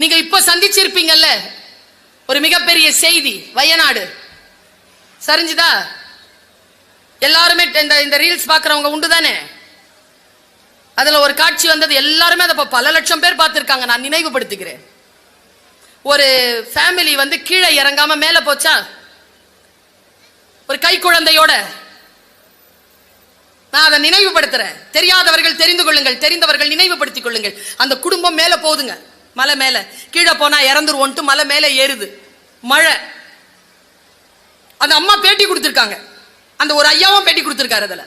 நீங்க இப்ப சந்திச்சிருப்பீங்கல்ல? ஒரு மிகப்பெரிய செய்தி வயநாடு. சரிஞ்சுதா? எல்லாருமே இந்த இந்த ரீல்ஸ் பாக்குறவங்க உண்டு தானே அதுல ஒரு காட்சி வந்தது எல்லாருமே அதை பல லட்சம் பேர் பார்த்திருக்காங்க நான் நினைவுபடுத்துகிறேன் ஒரு ஃபேமிலி வந்து கீழே இறங்காம மேல போச்சா? ஒரு கை குழந்தையோட நான் அதை நினைவுபடுத்துறேன். தெரியாதவர்கள் தெரிந்து கொள்ளுங்கள் தெரிந்தவர்கள் நினைவுபடுத்திக் கொள்ளுங்கள். அந்த குடும்பம் மேல போகுதுங்க. மலை மேல. கீழே போனா இறந்துருவோன்ட்டு மலை மேல ஏறுது. மழை. அந்த அம்மா பேட்டி கொடுத்துருக்காங்க. அந்த ஒரு ஐயாவும் பேட்டி கொடுத்துருக்காரு அதுல.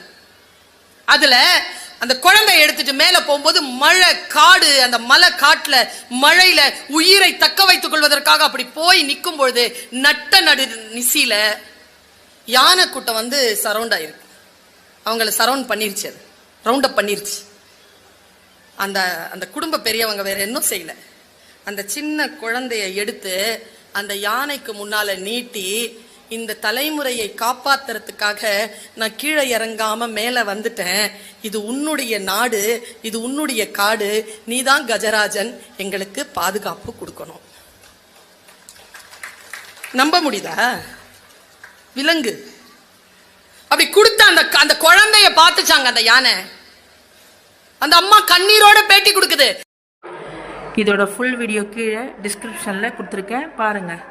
அதுல அந்த குழந்தைய எடுத்துட்டு மேல போகும்போது மழை காடு அந்த மலை காட்டுல மழையில உயிரை தக்க வைத்துக் கொள்வதற்காக அப்படி போய் நிற்கும் பொழுது நட்ட நடு நிசியில யானை கூட்டம் வந்து சரௌண்ட் ஆயிருக்கு. அவங்கள சரௌண்ட் பண்ணிருச்சு அது. ரவுண்ட் அப் பண்ணிருச்சு. அந்த அந்த குடும்ப பெரியவங்க வேற இன்னும் செய்யலை. அந்த சின்ன குழந்தைய எடுத்து அந்த யானைக்கு முன்னால நீட்டி இந்த தலைமுறையை காப்பாத்துறதுக்காக நான் கீழே இறங்காம மேல வந்துட்டேன். இது உன்னுடைய நாடு இது உன்னுடைய காடு நீதான் கஜராஜன் எங்களுக்கு பாதுகாப்பு கொடுக்கணும். நம்ப முடியுதா? விலங்கு. அப்படி கொடுத்த அந்த அந்த குழந்தைய பார்த்துச்சாங்க அந்த யானை. அந்த அம்மா கண்ணீரோட பேட்டி கொடுக்குது. இதோட ஃபுல் வீடியோ கீழே டிஸ்கிரிப்ஷனில் கொடுத்துருக்கேன். பாருங்கள்